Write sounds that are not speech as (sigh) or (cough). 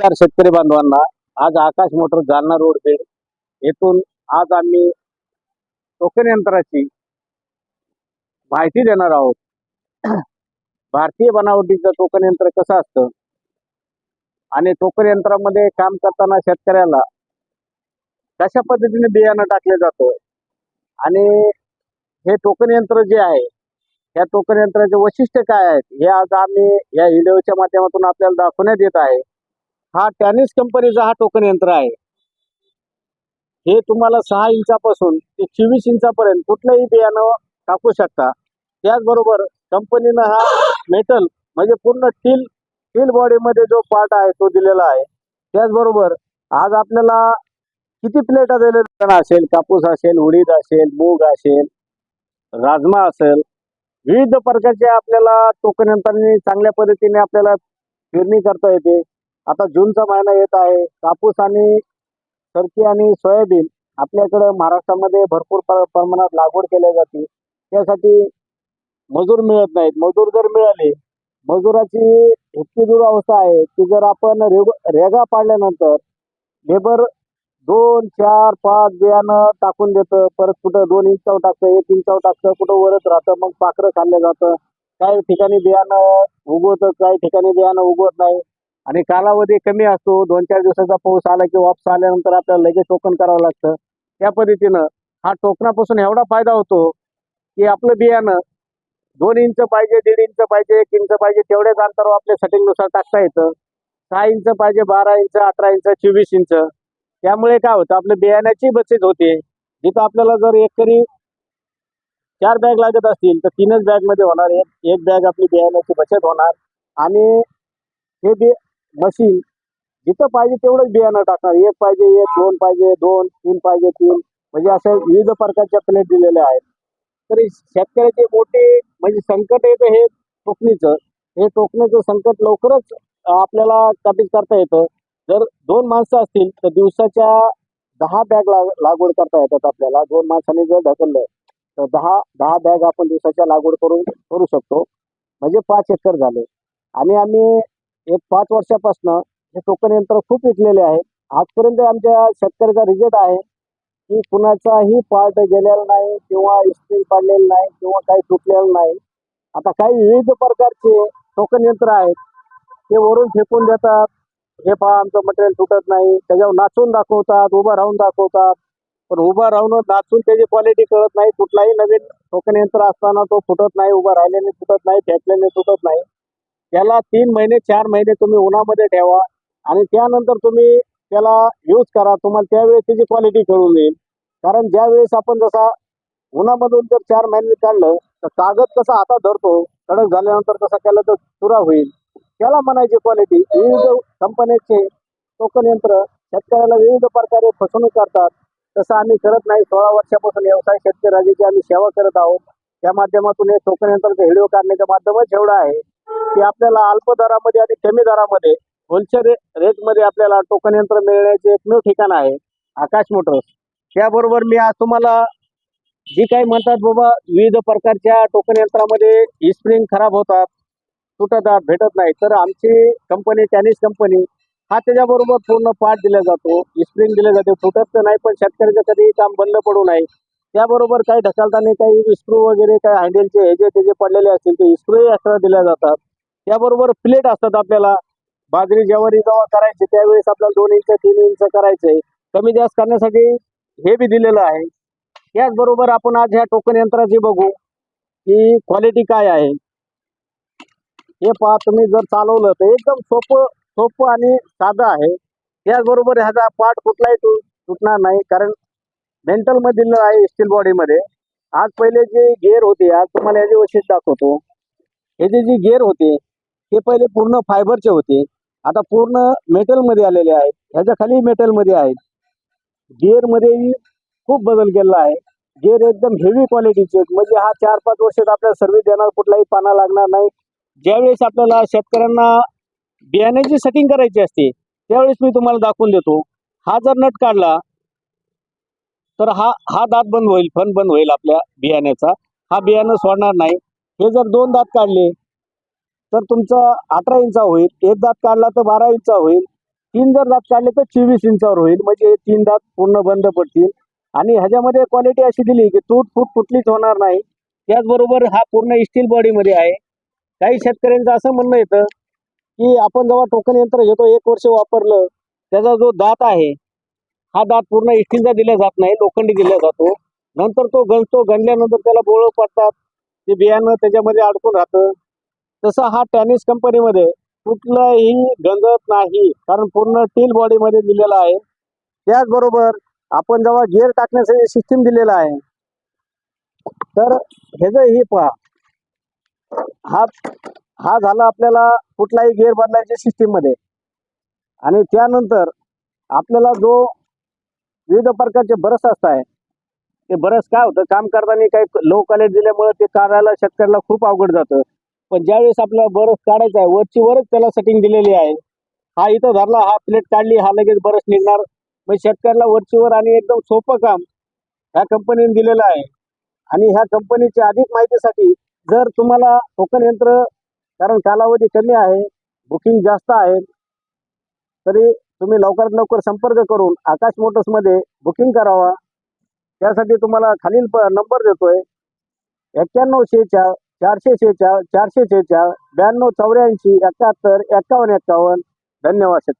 नमस्कार शेतकरी बांधवांना आज आकाश मोटर जालना रोड पेड येथून आज आम्ही टोकन यंत्राची माहिती देणार आहोत. (clears throat) भारतीय बनावटीचं टोकन यंत्र कसं असतं? आणि टोकन यंत्रामध्ये काम करताना शेतकऱ्याला कशा पद्धतीने बियाणं टाकलं जातं? आणि हे टोकन यंत्र जे आहे या टोकन यंत्राचे वैशिष्ट्य काय आहेत? हे आज आम्ही या व्हिडिओच्या माध्यमातून आपल्याला दाखवण्यात येत आहे. हा टॅनिस कंपनीचा हा टोकन यंत्र आहे हे तुम्हाला सहा इंचापासून ते चोवीस इंचापर्यंत कुठलंही बियाणं टाकू शकता. त्याचबरोबर कंपनीनं हा मेटल म्हणजे पूर्ण टील टील बॉडीमध्ये जो पार्ट आहे तो दिलेला आहे. त्याचबरोबर आज आपल्याला किती प्लेटा दिलेल्या असेल? कापूस असेल उडीद असेल मूग असेल राजमा असेल विविध प्रकारचे आपल्याला टोकन यंत्रांनी चांगल्या पद्धतीने आपल्याला पेरणी करता येते. आता जूनचा महिना येत आहे. कापूस आणि सरकी आणि सोयाबीन आपल्याकडं महाराष्ट्रामध्ये भरपूर प्रमाणात लागवड केल्या जाते. त्यासाठी मजूर मिळत नाहीत. मजूर जर मिळाले मजुराची इतकी दूर अवस्था आहे की जर आपण रेग रेगा पाडल्यानंतर लेबर दोन चार पाच बियाणं टाकून देतं. परत कुठं दोन इंचावर टाकतं एक इंचावर टाकतं कुठं वरच राहतं मग पाखरं खाल्लं जातं. काही ठिकाणी बियाणं उगवतं काही ठिकाणी बियाणं उगवत नाही. आणि कालावधी कमी असतो दोन चार दिवसाचा पाऊस आला की वापस आल्यानंतर आपल्याला लगेच टोकन करावं लागतं. त्या पद्धतीनं हा टोकनापासून एवढा फायदा होतो की आपलं बियाणं दोन इंच पाहिजे दीड इंच पाहिजे एक इंच पाहिजे तेवढ्याच अंतरावर आपल्या सेटिंगनुसार टाकता येतं. सहा इंच पाहिजे बारा इंच अठरा इंच चोवीस इंच. त्यामुळे काय होतं आपल्या बियाण्याची बचत होते. जिथं आपल्याला जर एकरी चार बॅग लागत असतील तर तीनच बॅगमध्ये होणार. एक एक बॅग आपली बियाण्याची बचत होणार. आणि हे बी मशीन. जिथं पाहिजे तेवढंच बियाणं टाकणार. एक पाहिजे एक दोन पाहिजे दोन तीन पाहिजे तीन. म्हणजे अशा विविध प्रकारच्या प्लेट दिलेल्या आहेत. तरी शेतकऱ्याचे मोठे म्हणजे संकट येतं हे टोकणीचं. हे टोकणीचं संकट लवकरच आपल्याला काबीज करता येतं. जर दोन माणसं असतील तर दिवसाच्या दहा बॅग लाग लागवड करता येतात आपल्याला. दोन माणसांनी जर ढकललं तर दहा दहा बॅग आपण दिवसाच्या लागवड करून करू शकतो. म्हणजे पाच एकर झाले. आणि आम्ही एक पाच वर्षापासून हे टोकन यंत्र खूप विकलेले आहे. आजपर्यंत आमच्या शेतकऱ्याचा रिझल्ट आहे की कुणाचाही पार्ट गेलेला नाही किंवा इस्त्री पडलेलं नाही किंवा काही तुटलेलं नाही. आता काही विविध प्रकारचे टोकन यंत्र आहेत. ते वरून फेकून देतात. हे पहा आमचं मटेरियल तुटत नाही. त्याच्यावर नाचून दाखवतात उभं राहून दाखवतात. पण उभं राहून नाचून त्याची क्वालिटी कळत नाही. कुठलाही नवीन टोकन यंत्र असताना तो फुटत नाही उभं राहिल्याने तुटत नाही फेकल्याने तुटत नाही. त्याला तीन महिने चार महिने तुम्ही उन्हामध्ये ठेवा आणि त्यानंतर तुम्ही त्याला यूज करा. तुम्हाला त्यावेळेस त्याची क्वालिटी कळून येईल. कारण ज्या वेळेस आपण जसा उन्हामधून जर चार महिने काढलं तर कागद कसा हातात धरतो कडक झाल्यानंतर कसा केला तर चुरा होईल. त्याला म्हणायची क्वालिटी विविध कंपन्यांचे टोकन यंत्र शेतकऱ्याला विविध प्रकारे फसवणूक करतात. तसं आम्ही करत नाही. सोळा वर्षापासून व्यवसाय शेतकऱ्याची आम्ही सेवा करत आहोत. त्या माध्यमातून हे टोकन यंत्राचा व्हिडिओ काढण्याच्या माध्यमच एवढं आहे. की आपल्याला अल्प दरामध्ये आणि कमी दरामध्ये होलसेल रेटमध्ये आपल्याला टोकन यंत्र मिळण्याचे एकमेव ठिकाण आहे आकाश मोटर्स त्याबरोबर मी आज तुम्हाला जी काही म्हणतात बाबा विविध प्रकारच्या टोकन यंत्रामध्ये स्प्रिंग खराब होतात तुटतात भेटत नाही तर आमची कंपनी चायनीज कंपनी हा त्याच्याबरोबर पूर्ण पार्ट दिला जातो. स्प्रिंग दिले जाते. फुटत तर नाही पण शेतकऱ्याचं कधी काम बंद पडू नये. त्याबरोबर काही ढकलताना काही इस्क्रू वगैरे काही हँडलचे हे जे ते जे पडलेले असतील ते इस्क्रूही एक्स्ट्रा दिल्या जातात. त्याबरोबर प्लेट असतात आपल्याला. बाजरी ज्वारी जेव्हा करायची त्यावेळेस आपल्याला दोन इंच तीन इंच करायचे. कमी जास्त करण्यासाठी हे बी दिलेलं आहे. त्याचबरोबर आपण आज ह्या टोकन यंत्राची बघू की क्वालिटी काय आहे. हे पहा तुम्ही जर चालवलं तर एकदम सोपं सोपं आणि साधं आहे. त्याचबरोबर ह्याचा पार्ट कुठलाही तुटणार नाही कारण मेंटल मधील आहे स्टील बॉडीमध्ये आज पहिले जे गेअर होते आज तुम्हाला याचे वैशिष्ट्य दाखवतो. हे जे जे गेअर होते ते पहिले पूर्ण फायबरचे होते. आता पूर्ण मेटलमध्ये आलेले आहेत. ह्याच्या खाली मेटलमध्ये आहेत. गिअरमध्येही खूप बदल केलेला आहे. गिअर एकदम हेवी क्वालिटीचे आहेत. म्हणजे हा चार पाच वर्षात आपल्याला सर्व्हिस देणार कुठलाही पाना लागणार नाही. ज्यावेळेस आपल्याला शेतकऱ्यांना बियाण्याची सेटिंग करायची असते त्यावेळेस मी तुम्हाला दाखवून देतो. हा जर नट काढला तर हा हा दात बंद होईल फन बंद होईल आपल्या बियाण्याचा. हा बियाणं सोडणार नाही. हे जर दोन दात काढले तर तुमचा अठरा इंचा होईल एक दात काढला तर बारा इंचा होईल तीन जर दात काढले तर चोवीस इंचावर होईल म्हणजे तीन दात पूर्ण बंद पडतील. आणि ह्याच्यामध्ये क्वालिटी अशी दिली की तूट फूट कुठलीच होणार नाही. त्याचबरोबर हा पूर्ण स्टील बॉडीमध्ये आहे. काही शेतकऱ्यांचं असं म्हणणं येतं की आपण जेव्हा टोकन यंत्र घेतो एक वर्ष वापरलं त्याचा जो दात आहे हा दात पूर्ण स्टीलचा दिला जात नाही लोखंडी दिला जातो. नंतर तो गणतो गणल्यानंतर त्याला बोळ पडतात ते बियाणं त्याच्यामध्ये अडकून राहतं. तसं हा टॅनिस कंपनीमध्ये कुठलंही गंजत नाही कारण पूर्ण टील बॉडीमध्ये दिलेला आहे. त्याचबरोबर आपण जेव्हा गिअर टाकण्यासाठी सिस्टीम दिलेला आहे तर ह्याचं हे पहा हा हा झाला आपल्याला कुठलाही गिअर बदलायच्या सिस्टीममध्ये आणि त्यानंतर आपल्याला जो विविध प्रकारचे बरस आहे ते बरस काय होतं? काम करताना काही लो क्वालिटी दिल्यामुळे ते काढायला शेतकऱ्याला खूप अवघड जातं. पण ज्यावेळेस आपल्याला बरस काढायचा आहे वरची वरच त्याला सेटिंग दिलेली आहे. हा इथं धरला हा प्लेट काढली हा लगेच बरस निघणार. मग शेतकऱ्याला वरची वर आणि एकदम सोपं काम ह्या कंपनीने दिलेलं आहे. आणि ह्या कंपनीच्या अधिक माहितीसाठी जर तुम्हाला टोकन यंत्र कारण कालावधी कमी आहे बुकिंग जास्त आहे तरी तुम्ही लवकरात लवकर संपर्क करून आकाश मोटर्समध्ये बुकिंग करावा. त्यासाठी तुम्हाला खालील प नंबर देतोय. एक्क्याण्णव शेहेचाळ चारशे शेहेचाळ चारशे शेहेचाळ ब्याण्णव चौऱ्याऐंशी एकाहत्तर एक्कावन्न एक्कावन्न धन्यवाद